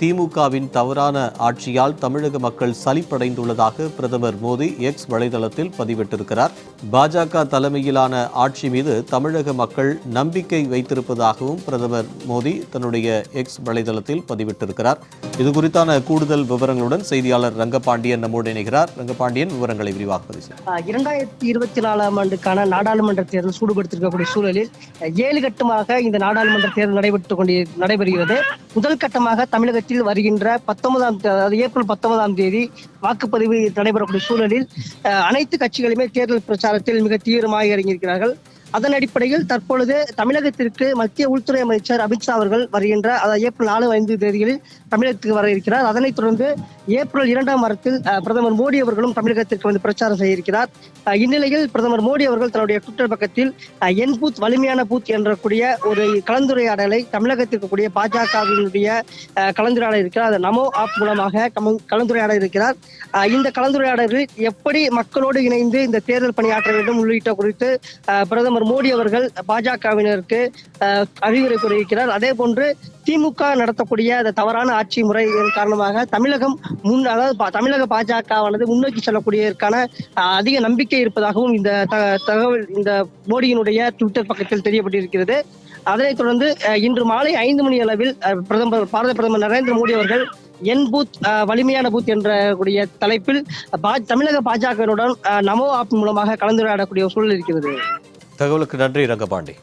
திமுகவின் தவறான ஆட்சியால் தமிழக மக்கள் சலிப்படைந்துள்ளதாக பிரதமர் மோடி எக்ஸ் வலைதளத்தில் பதிவிட்டிருக்கிறார். பாஜக தலைமையிலான ஆட்சி மீது தமிழக மக்கள் நம்பிக்கை வைத்திருப்பதாகவும் பிரதமர் மோடி தன்னுடைய எக்ஸ் வலைதளத்தில் பதிவிட்டிருக்கிறார். இது குறித்தான கூடுதல் விவரங்களுடன் செய்தியாளர் ரங்கபாண்டியன் நம்மோடு இணைகிறார். ரங்கபாண்டியன் விவரங்களை விரிவாக பதிவு இரண்டாயிரத்தி இருபத்தி நாலாம் ஆண்டுக்கான நாடாளுமன்ற தேர்தல் சூடுபடுத்திருக்கக்கூடிய சூழலில் ஏழு கட்டமாக இந்த நாடாளுமன்ற தேர்தல் நடைபெற்று கொண்டு நடைபெறுகிறது. முதல் கட்டமாக தமிழகத்தில் வருகின்ற பத்தொன்பதாம் அதாவது ஏப்ரல் பத்தொன்பதாம் தேதி வாக்குப்பதிவு நடைபெறக்கூடிய சூழலில் அனைத்து கட்சிகளுமே தேர்தல் பிரச்சாரத்தில் மிக தீவிரமாக இறங்கியிருக்கிறார்கள். அதன் அடிப்படையில் தற்பொழுது தமிழகத்திற்கு மத்திய உள்துறை அமைச்சர் அமித்ஷா அவர்கள் வருகின்ற அதாவது ஏப்ரல் நாலு ஐந்து தேதிகளில் தமிழகத்துக்கு வர இருக்கிறார். அதனைத் தொடர்ந்து ஏப்ரல் இரண்டாம் வாரத்தில் பிரதமர் மோடி அவர்களும் தமிழகத்திற்கு வந்து பிரச்சாரம் செய்ய இருக்கிறார். இந்நிலையில் பிரதமர் மோடி அவர்கள் தன்னுடைய ட்விட்டர் பக்கத்தில் என் பூத் வலிமையான பூத் என்ற கூடிய ஒரு கலந்துரையாடலை தமிழகத்திற்கு கூடிய பாஜகவினுடைய கலந்துரையாடல் இருக்கிறார். அது நமோ ஆப் மூலமாக கம- கலந்துரையாட இருக்கிறார். இந்த கலந்துரையாடலில் எப்படி மக்களோடு இணைந்து இந்த தேர்தல் பணியாற்ற வேண்டும் உள்ளிட்ட குறித்து பிரதமர் பிரதமர் மோடி அவர்கள் பாஜகவினருக்கு அறிவுரை கூறியிருக்கிறார். அதே போன்று திமுக நடத்தக்கூடிய அந்த தவறான ஆட்சி முறை காரணமாக தமிழகம் முன் அதாவது பா- தமிழக பாஜகவானது முன்னோக்கி செல்லக்கூடியதற்கான அஹ், அதிக நம்பிக்கை இருப்பதாகவும் இந்த த- தகவல் இந்த மோடியினுடைய ட்விட்டர் பக்கத்தில் தெரியப்பட்டிருக்கிறது. அதனைத் தொடர்ந்து இன்று மாலை ஐந்து மணி அளவில் பிரதமர் பாரத பிரதமர் நரேந்திர மோடி அவர்கள் என் பூத் வலிமையான பூத் என்ற கூடிய தலைப்பில் பா- தமிழக பாஜகவினுடன் நமோ ஆப் மூலமாக கலந்துரையாடக்கூடிய சூழல் இருக்கிறது. தகவலுக்கு நன்றி ரங்கபாண்டி.